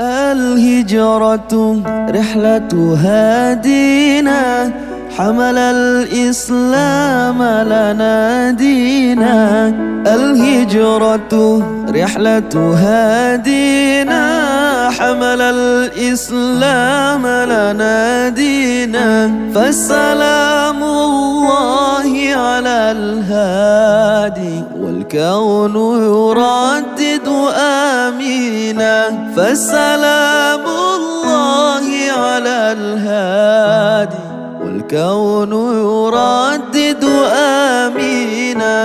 الهجرة رحلة هادينا حمل الإسلام لنا دينا. الهجرة رحلة هادينا حمل الإسلام لنا دينا. فالسلام الله على الهادي والكون يردد فالسلام الله على الهادي والكون يردد آمينا.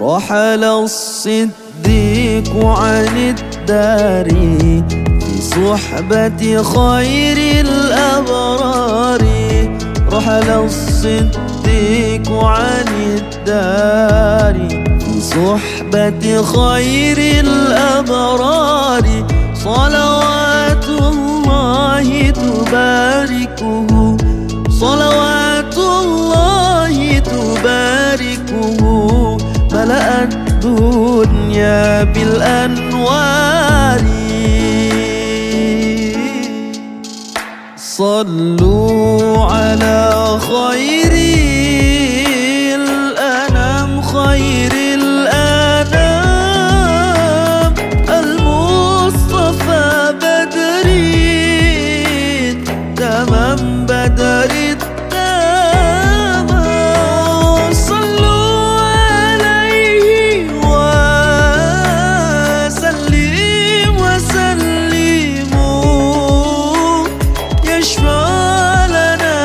رحل الصديق عن الدار في صحبة خير الأبرار. رحل الصديق عن الدار في صحبة خير الأبرار صلوات الله تباركه صلوات الله تباركه. ملأ الدنيا بالأنوار. صلوا على خير تمام بدر التمام. صلوا عليه يشفع لنا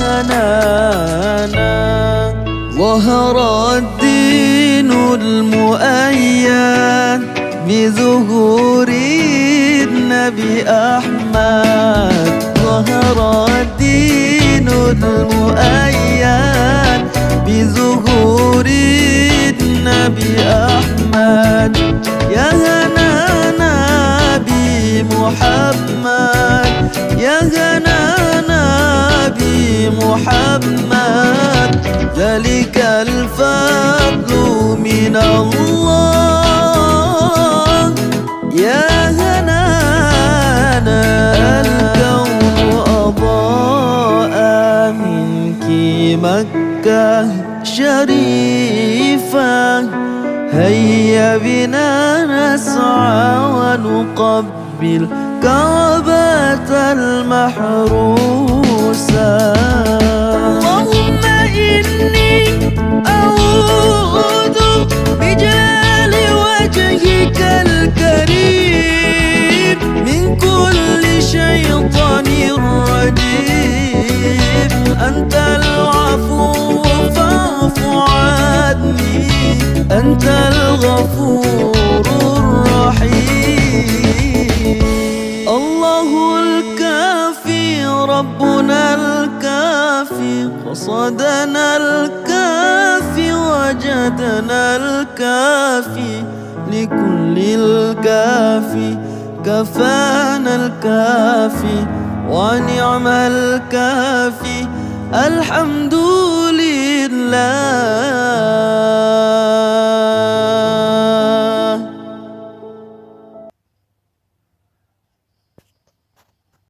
هنانا. ظهر الدين المؤيد بظهور النبي أحمد ظهر الدين المؤيد بظهور النبي أحمد. يا هنانا بمحمد يا هنانا بمحمد ذلك الفضل من الله. مكة شريفة هيا بنا نسعى ونقبل كعبة المحروسة. اللهم إني أعوذ بجلال وجهك الكريم من كل شيطان رجيم. ربنا الكافي قصدنا الكافي وجدنا الكافي لكل الكافي كفانا الكافي ونعم الكافي الحمد لله.